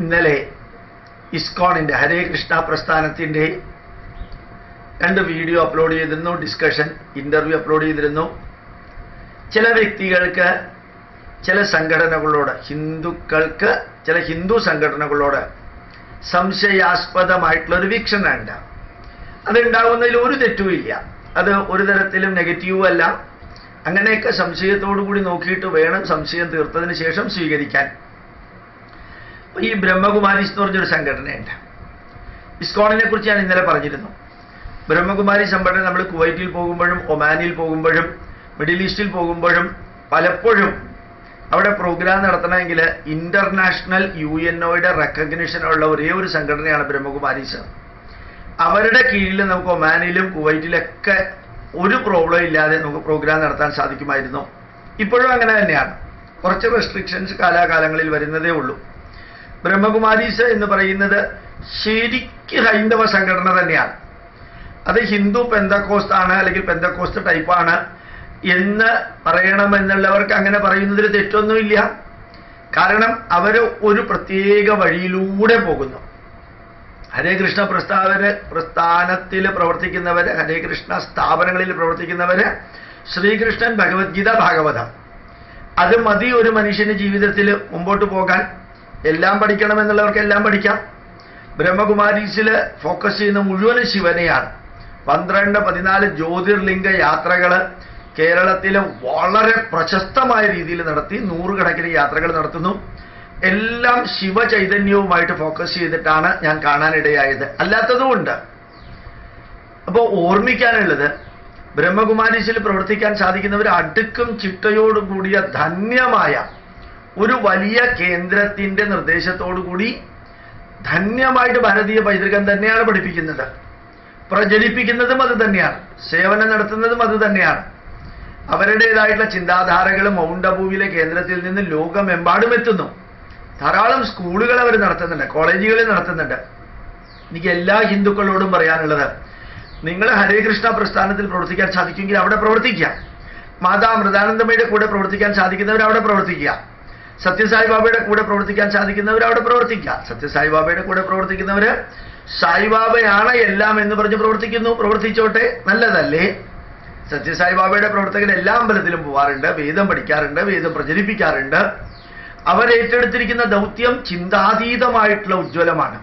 ഇന്നലെ ഇസ്കോണിന്റെ ഹരേ കൃഷ്ണ പ്രസ്ഥാനത്തിന്റെ രണ്ട് വീഡിയോ അപ്ലോഡ് ചെയ്തിരുന്നു ഡിസ്കഷൻ ഇന്റർവ്യൂ അപ്ലോഡ് ചെയ്തിരുന്നു. ചില വ്യക്തികൾക്ക് ചില സംഘടനകളോട് ഹിന്ദുക്കൾക്ക് ചില ഹിന്ദു സംഘടനകളോട് സംശയാസ്പദമായിട്ടുള്ളൊരു വീക്ഷണം ഉണ്ട് അതുണ്ടാവുന്നതിൽ ഒരു തെറ്റുമില്ല അത് ഒരു തരത്തിലും നെഗറ്റീവും അല്ല. അങ്ങനെയൊക്കെ സംശയത്തോടു കൂടി നോക്കിയിട്ട് വേണം സംശയം തീർത്തതിന് ശേഷം സ്വീകരിക്കാൻ. ഈ ബ്രഹ്മകുമാരീസ് എന്ന് പറഞ്ഞൊരു സംഘടനയുണ്ട്. ഇസ്കോണിനെ കുറിച്ച് ഞാൻ ഇന്നലെ പറഞ്ഞിരുന്നു. ബ്രഹ്മകുമാരി സംഘടന നമ്മൾ കുവൈറ്റിൽ പോകുമ്പോഴും ഒമാനിൽ പോകുമ്പോഴും മിഡിൽ ഈസ്റ്റിൽ പോകുമ്പോഴും പലപ്പോഴും അവിടെ പ്രോഗ്രാം നടത്തണമെങ്കിൽ ഇന്റർനാഷണൽ യു എൻ ഒയുടെ റെക്കഗ്നിഷൻ ഉള്ള ഒരേ ഒരു സംഘടനയാണ് ബ്രഹ്മകുമാരീസ് അവരുടെ കീഴിൽ നമുക്ക് ഒമാനിലും കുവൈറ്റിലൊക്കെ ഒരു പ്രോബ്ലം ഇല്ലാതെ നമുക്ക് പ്രോഗ്രാം നടത്താൻ സാധിക്കുമായിരുന്നു. ഇപ്പോഴും അങ്ങനെ തന്നെയാണ്. കുറച്ച് റെസ്ട്രിക്ഷൻസ് കാലാകാലങ്ങളിൽ വരുന്നതേ ഉള്ളൂ. ബ്രഹ്മകുമാരീസ് എന്ന് പറയുന്നത് ശരിക്ക് ഹൈന്ദവ സംഘടന തന്നെയാണ്. അത് ഹിന്ദു പെന്തക്കോസ്റ്റ് ആണ് അല്ലെങ്കിൽ പെന്തക്കോസ്റ്റ് ടൈപ്പാണ് എന്ന് പറയണമെന്നുള്ളവർക്ക് അങ്ങനെ പറയുന്നതിൽ തെറ്റൊന്നുമില്ല. കാരണം അവർ ഒരു പ്രത്യേക വഴിയിലൂടെ പോകുന്നു. ഹരേ കൃഷ്ണ പ്രസ്ഥാന പ്രസ്ഥാനത്തിൽ പ്രവർത്തിക്കുന്നവർ ഹരേ കൃഷ്ണ സ്ഥാപനങ്ങളിൽ പ്രവർത്തിക്കുന്നവർ ശ്രീകൃഷ്ണൻ ഭഗവത്ഗീത ഭാഗവതം. അത് മതി ഒരു മനുഷ്യന് ജീവിതത്തിൽ മുമ്പോട്ട് പോകാൻ. എല്ലാം പഠിക്കണമെന്നുള്ളവർക്ക് എല്ലാം പഠിക്കാം. ബ്രഹ്മകുമാരീസിൽ ഫോക്കസ് ചെയ്യുന്ന മുഴുവൻ ശിവനെയാണ്. പന്ത്രണ്ട് പതിനാല് ജ്യോതിർലിംഗ യാത്രകൾ കേരളത്തിൽ വളരെ പ്രശസ്തമായ രീതിയിൽ നടത്തി നൂറുകണക്കിന് യാത്രകൾ നടത്തുന്നു. എല്ലാം ശിവചൈതന്യവുമായിട്ട് ഫോക്കസ് ചെയ്തിട്ടാണ് ഞാൻ കാണാനിടയായത്. അല്ലാത്തതുമുണ്ട് അപ്പോൾ ഓർമ്മിക്കാനുള്ളത് ബ്രഹ്മകുമാരീസിൽ പ്രവർത്തിക്കാൻ സാധിക്കുന്നവർ അടുക്കും ചിട്ടയോടും കൂടിയ ധന്യമായ ഒരു വലിയ കേന്ദ്രത്തിന്റെ നിർദ്ദേശത്തോടു കൂടി ധന്യമായിട്ട് ഭാരതീയ പൈതൃകം തന്നെയാണ് പഠിപ്പിക്കുന്നത്. പ്രചരിപ്പിക്കുന്നതും അത് തന്നെയാണ്. സേവനം നടത്തുന്നതും അത് തന്നെയാണ്. അവരുടേതായിട്ടുള്ള ചിന്താധാരകൾ മൗണ്ടബുവിലെ കേന്ദ്രത്തിൽ നിന്ന് ലോകമെമ്പാടും എത്തുന്നു. ധാരാളം സ്കൂളുകൾ അവർ നടത്തുന്നുണ്ട് കോളേജുകളിൽ നടത്തുന്നുണ്ട്. എനിക്ക് എല്ലാ ഹിന്ദുക്കളോടും പറയാനുള്ളത് നിങ്ങൾ ഹരേ കൃഷ്ണ പ്രസ്ഥാനത്തിൽ പ്രവർത്തിക്കാൻ സാധിക്കുമെങ്കിൽ അവിടെ പ്രവർത്തിക്കുക. മാതാ മൃതാനന്ദമയുടെ കൂടെ പ്രവർത്തിക്കാൻ സാധിക്കുന്നവർ അവിടെ പ്രവർത്തിക്കുക. സത്യസായി ബാബയുടെ കൂടെ പ്രവർത്തിക്കാൻ സാധിക്കുന്നവർ അവിടെ പ്രവർത്തിക്കാം. സത്യസായി ബാബയുടെ കൂടെ പ്രവർത്തിക്കുന്നവര് സായിബാബയാണ് എല്ലാം എന്ന് പറഞ്ഞ് പ്രവർത്തിക്കുന്നു. പ്രവർത്തിച്ചോട്ടെ നല്ലതല്ലേ? സത്യസായി ബാബയുടെ പ്രവർത്തകർ എല്ലാ അമ്പലത്തിലും പോവാറുണ്ട് വേദം പഠിക്കാറുണ്ട് വേദം പ്രചരിപ്പിക്കാറുണ്ട്. അവരേറ്റെടുത്തിരിക്കുന്ന ദൗത്യം ചിന്താതീതമായിട്ടുള്ള ഉജ്ജ്വലമാണ്.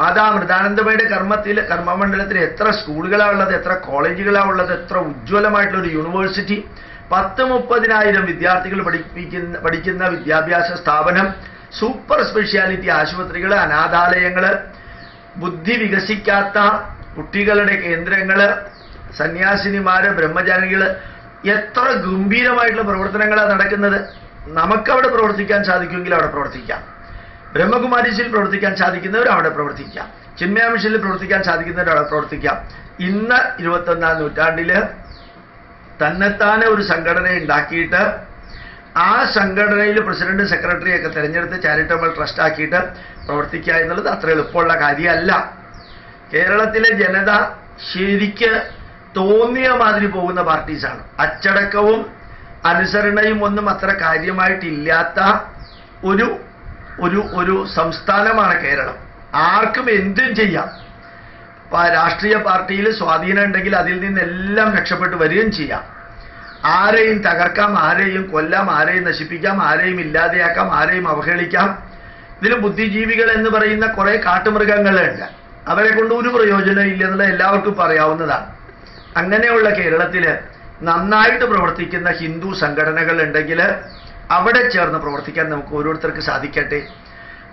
മാതാ അമൃതാനന്ദമയുടെ കർമ്മത്തിൽ കർമ്മമണ്ഡലത്തിൽ എത്ര സ്കൂളുകളാണ് ഉള്ളത് എത്ര കോളേജുകളാണ് ഉള്ളത് എത്ര ഉജ്ജ്വലമായിട്ടുള്ള ഒരു യൂണിവേഴ്സിറ്റി. പത്ത് മുപ്പതിനായിരം വിദ്യാർത്ഥികൾ പഠിപ്പിക്കുന്ന പഠിക്കുന്ന വിദ്യാഭ്യാസ സ്ഥാപനം സൂപ്പർ സ്പെഷ്യാലിറ്റി ആശുപത്രികൾ അനാഥാലയങ്ങൾ ബുദ്ധി വികസിക്കാത്ത കുട്ടികളുടെ കേന്ദ്രങ്ങൾ സന്യാസിനിമാര് ബ്രഹ്മചാരികൾ എത്ര ഗംഭീരമായിട്ടുള്ള പ്രവർത്തനങ്ങളാണ് നടക്കുന്നത്. നമുക്കവിടെ പ്രവർത്തിക്കാൻ സാധിക്കുമെങ്കിൽ അവിടെ പ്രവർത്തിക്കാം. ബ്രഹ്മകുമാരീസിൽ പ്രവർത്തിക്കാൻ സാധിക്കുന്നവർ അവിടെ പ്രവർത്തിക്കാം. ചിന്മയാമിഷനിൽ പ്രവർത്തിക്കാൻ സാധിക്കുന്നവർ അവിടെ പ്രവർത്തിക്കാം. ഇന്ന് ഇരുപത്തൊന്നാം നൂറ്റാണ്ടിൽ തന്നെത്താനെ ഒരു സംഘടന ഉണ്ടാക്കിയിട്ട് ആ സംഘടനയിൽ പ്രസിഡന്റ് സെക്രട്ടറി ഒക്കെ തിരഞ്ഞെടുത്ത് ചാരിറ്റബിൾ ട്രസ്റ്റ് ആക്കിയിട്ട് പ്രവർത്തിക്കുക എന്നുള്ളത് അത്ര എളുപ്പമുള്ള കാര്യമല്ല. കേരളത്തിലെ ജനത ശരിക്ക് തോന്നിയ മാതിരി പോകുന്ന പാർട്ടീസാണ്. അച്ചടക്കവും അനുസരണയും ഒന്നും അത്ര കാര്യമായിട്ടില്ലാത്ത ഒരു ഒരു ഒരു സംസ്ഥാനമാണ് കേരളം. ആർക്കും എന്തും ചെയ്യാം. രാഷ്ട്രീയ പാർട്ടിയിൽ സ്വാധീനം ഉണ്ടെങ്കിൽ അതിൽ നിന്നെല്ലാം രക്ഷപ്പെട്ട് വരികയും ചെയ്യാം. ആരെയും തകർക്കാം ആരെയും കൊല്ലാം ആരെയും നശിപ്പിക്കാം ആരെയും ഇല്ലാതെയാക്കാം ആരെയും അവഹേളിക്കാം. ഇതിൽ ബുദ്ധിജീവികൾ എന്ന് പറയുന്ന കുറെ കാട്ടുമൃഗങ്ങളുണ്ട്. അവരെ കൊണ്ട് ഒരു പ്രയോജനം ഇല്ലെന്നുള്ള എല്ലാവർക്കും പറയാവുന്നതാണ്. അങ്ങനെയുള്ള കേരളത്തിൽ നന്നായിട്ട് പ്രവർത്തിക്കുന്ന ഹിന്ദു സംഘടനകൾ ഉണ്ടെങ്കിൽ അവിടെ ചേർന്ന് പ്രവർത്തിക്കാൻ നമുക്ക് ഓരോരുത്തർക്ക് സാധിക്കട്ടെ.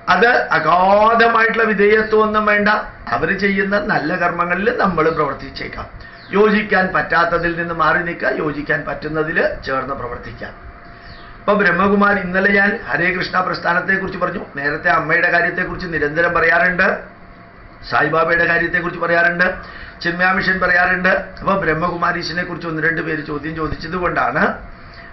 അത് അഗാധമായിട്ടുള്ള വിധേയത്വം ഒന്നും വേണ്ട. അവർ ചെയ്യുന്ന നല്ല കർമ്മങ്ങളിൽ നമ്മൾ പ്രവർത്തിച്ചേക്കാം. യോജിക്കാൻ പറ്റാത്തതിൽ നിന്ന് മാറി നിൽക്കുക യോജിക്കാൻ പറ്റുന്നതിൽ ചേർന്ന് പ്രവർത്തിക്കാം ഇപ്പൊ ബ്രഹ്മകുമാർ ഇന്നലെ ഞാൻ ഹരേ കൃഷ്ണ പ്രസ്ഥാനത്തെക്കുറിച്ച് പറഞ്ഞു. നേരത്തെ അമ്മയുടെ കാര്യത്തെക്കുറിച്ച് നിരന്തരം പറയാറുണ്ട്. സായിബാബയുടെ കാര്യത്തെക്കുറിച്ച് പറയാറുണ്ട്. ചിന്മയാമിഷൻ പറയാറുണ്ട്. അപ്പൊ ബ്രഹ്മകുമാരീശിനെ കുറിച്ച് ഒന്ന് രണ്ട് പേര് ചോദ്യം ചോദിച്ചത് കൊണ്ടാണ്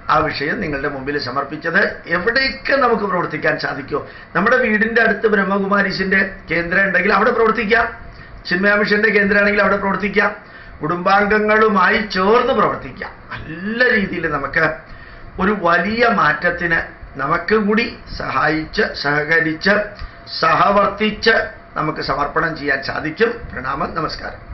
ആ വിഷയം നിങ്ങളുടെ മുമ്പിൽ സമർപ്പിച്ചത് എവിടെയൊക്കെ നമുക്ക് പ്രവർത്തിക്കാൻ സാധിക്കുമോ നമ്മുടെ വീടിന്റെ അടുത്ത് ബ്രഹ്മകുമാരീസിന്റെ കേന്ദ്രം ഉണ്ടെങ്കിൽ അവിടെ പ്രവർത്തിക്കാം. ചിന്മയാമിഷന്റെ കേന്ദ്രമാണെങ്കിൽ അവിടെ പ്രവർത്തിക്കാം. കുടുംബാംഗങ്ങളുമായി ചേർന്ന് പ്രവർത്തിക്കാം. നല്ല രീതിയിൽ നമുക്ക് ഒരു വലിയ മാറ്റത്തിന് നമുക്ക് കൂടി സഹായിച്ച് സഹകരിച്ച് സഹവർത്തിച്ച് നമുക്ക് സമർപ്പണം ചെയ്യാൻ സാധിക്കും. പ്രണാമം നമസ്കാരം.